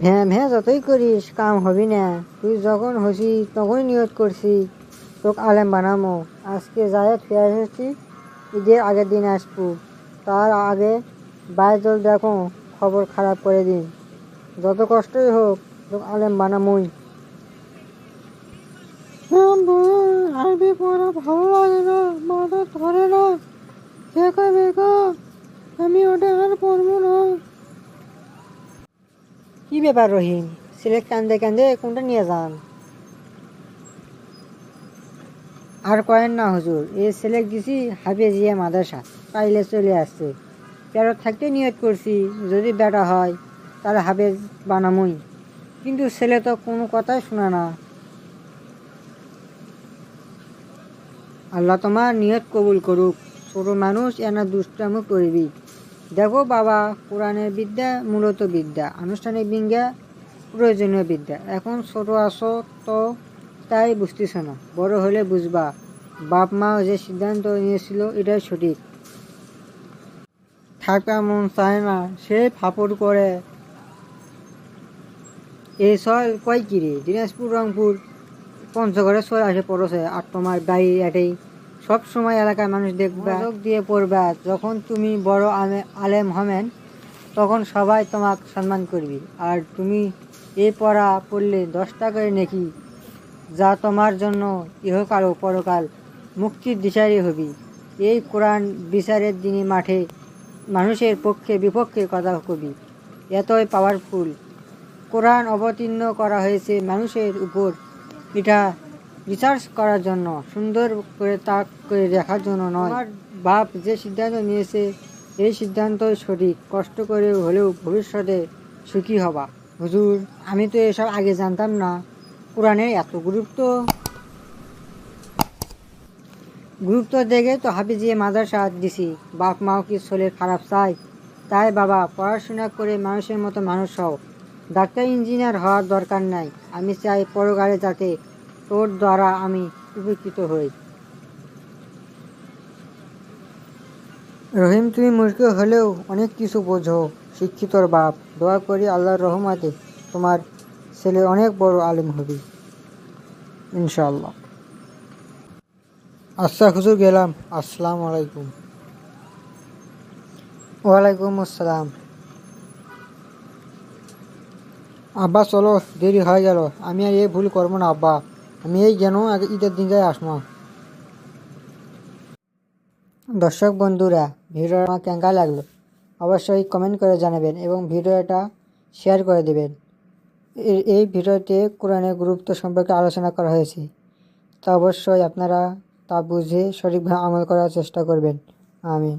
ভ্যাঁ ভ্যাঁ যতই করিস, কাম হবি না। তুই যখন হসি, তখনই নিয়ত করছি, তোকে আলেম বানামো। আজকে যায় ফিরে এসেছি ঈদের আগের দিন আসব। তার আগে বাইরে দেখো, খবর খারাপ করে দিন। যত কষ্টই হোক, তোকে আলেম বানামোই। আরবি পড়া ভালো লাগে না, মাথা ধরে না। বেকা আমি ওটা আর পড়ব না। কি ব্যাপার রহিম? ছেলে কান্দে কান্দে কোনটা নিয়ে যান? আর কয়েন না হুজুর, এই ছেলে দিছি হাফেজিয়া মাদ্রাসা, পাইলে চলে আসছে। প্যারত থাকতে নিয়ত করছি, যদি বেটা হয়, তাহলে হাফেজ বানামই। কিন্তু ছেলে তো কোনো কথাই শোনে না। আল্লাহ তোমার নিয়ত কবুল করুক। ছোট মানুষ এনা দুষ্টামো করবি। দেখো বাবা, কোরআনের বিদ্যা মূলত বিদ্যা, আনুষ্ঠানিক বিজ্ঞা প্রয়োজনীয় বিদ্যা। এখন ছোট আসো তো তাই বুঝতেছ না, বড় হলে বুঝবা। বাপ মা যে সিদ্ধান্ত নিয়েছিল এটাই সঠিক। থাকা মন চায় না, সে ফাপড় করে। এই সল কয় কিরে? দিনাজপুর, রংপুর, পঞ্চগড়ে সল আসে, পড়ছে। আর তোমার বাড়ি এটাই। সব সময় এলাকার মানুষ দেখবা। মনোযোগ দিয়ে পড়বা। যখন তুমি বড় আলে- আলেম হবেন, তখন সবাই তোমাকে সম্মান করবি। আর তুমি এই পড়া পড়লে দশটা করে নাকি, যা তোমার জন্য ইহকাল ও পরকাল মুক্তির দিশারি হবি। এই কোরআন বিচারের দিনে মাঠে মানুষের পক্ষে বিপক্ষে কথা কবি। এতই পাওয়ারফুল কোরআন অবতীর্ণ করা হয়েছে মানুষের উপর। এটা রিসার্চ করার জন্য, সুন্দর করে তা করে দেখার জন্য নয়। আমার বাপ যে সিদ্ধান্ত নিয়েছে, এই সিদ্ধান্তই সঠিক। কষ্ট করে হলেও ভবিষ্যতে সুখী হবা। হুজুর, আমি তো এসব আগে জানতাম না। কোরআনের এত গুরুত্ব। গুরুত্ব দেখে তো হাফিজিয়ে মাদ্রাসা দিছি। বাপ মাও কি ছেলের খারাপ চাই তাই বাবা, পড়াশোনা করে মানুষের মতো মানুষ হও। ডাক্তার ইঞ্জিনিয়ার হওয়ার দরকার নাই। আমি চাই পরকালে যাতে তোর দ্বারা আমি উপকৃত হই। রহিম, তুমি মুশকিল হলেও অনেক কিছু বোঝো, শিক্ষিতর বাপ। দোয়া করি আল্লাহর রহমাতে তোমার ছেলে অনেক বড় আলিম হবে। ইনশাআল্লাহ। আচ্ছা হুজুর, গেলাম। আসসালাম আলাইকুম। ওয়ালাইকুম আসসালাম। আব্বা, চলো, দেরি হয়ে গেল। আমি আর এই ভুল করব না, আব্বা। আমি এই যেন আগে ঈদের দিন যাই আসব দর্শক বন্ধুরা ভিডিও আমার কেঙ্কা লাগল? অবশ্যই কমেন্ট করে জানাবেন এবং ভিডিওটা শেয়ার করে দেবেন। এই ভিডিওতে কোরআনের গুরুত্ব সম্পর্কে আলোচনা করা হয়েছে। তা অবশ্যই আপনারা তা বুঝে সঠিকভাবে আমল করার চেষ্টা করবেন। আমিন।